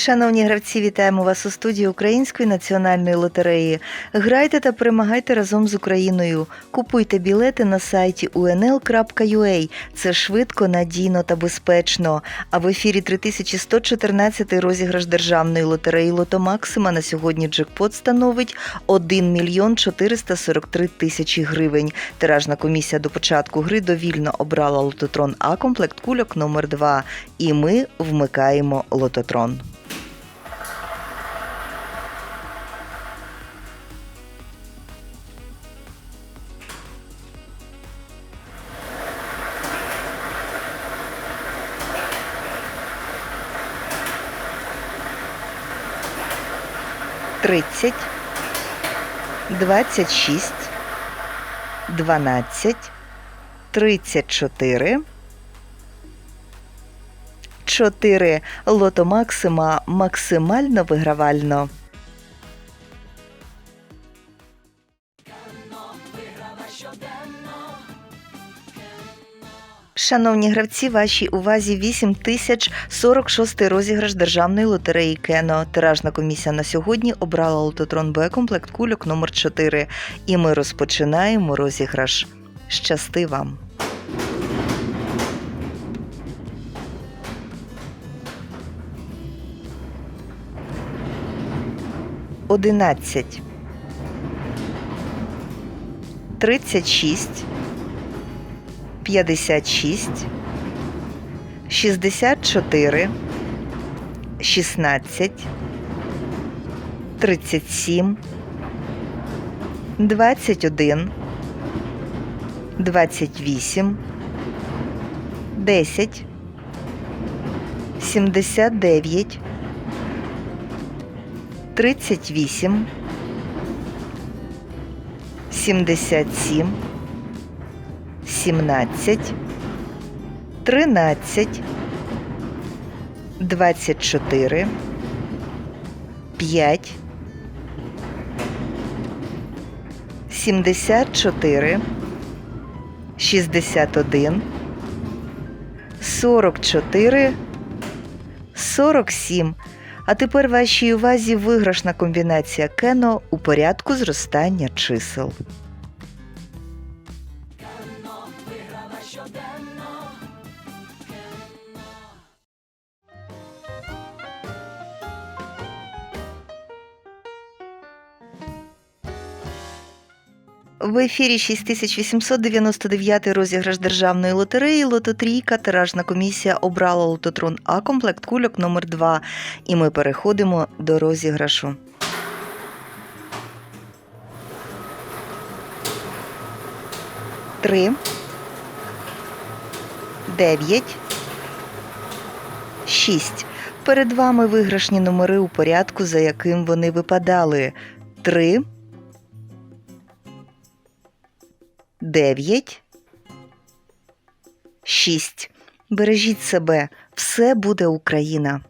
Шановні гравці, вітаємо вас у студії Української національної лотереї. Грайте та перемагайте разом з Україною. Купуйте білети на сайті unl.ua. Це швидко, надійно та безпечно. А в ефірі 3114 розіграш державної лотереї Лото Максима на сьогодні джекпот становить 1 мільйон 443 тисячі гривень. Тиражна комісія до початку гри довільно обрала лототрон А комплект кульок номер 2 І ми вмикаємо лототрон. Тридцять, двадцять шість, дванадцять, тридцять чотири. 4. Лото Максима максимально вигравально. Шановні гравці, вашій увазі 8046 розіграш державної лотереї Кено. Тиражна комісія на сьогодні обрала лототрон Б комплект кульок номер 4 І ми розпочинаємо розіграш. Щасти вам! Одинадцять. Тридцять шість. П'ятдесят шість. Шістдесят чотири. Шістнадцять. Тридцять сім. Двадцять один. Двадцять вісім. Десять. Сімдесят дев'ять. 38, 77, 17, 13, 24, 5, 74, 61, 44, 47. А тепер вашій увазі виграшна комбінація кено у порядку зростання чисел. В ефірі 6899 розіграш державної лотереї Лототрійка. Тиражна комісія обрала лототрон А комплект кульок номер 2 І ми переходимо до розіграшу. Три. Дев'ять. Шість. Перед вами виграшні номери у порядку, за яким вони випадали. Три. Дев'ять. Шість. Бережіть себе. Все буде Україна.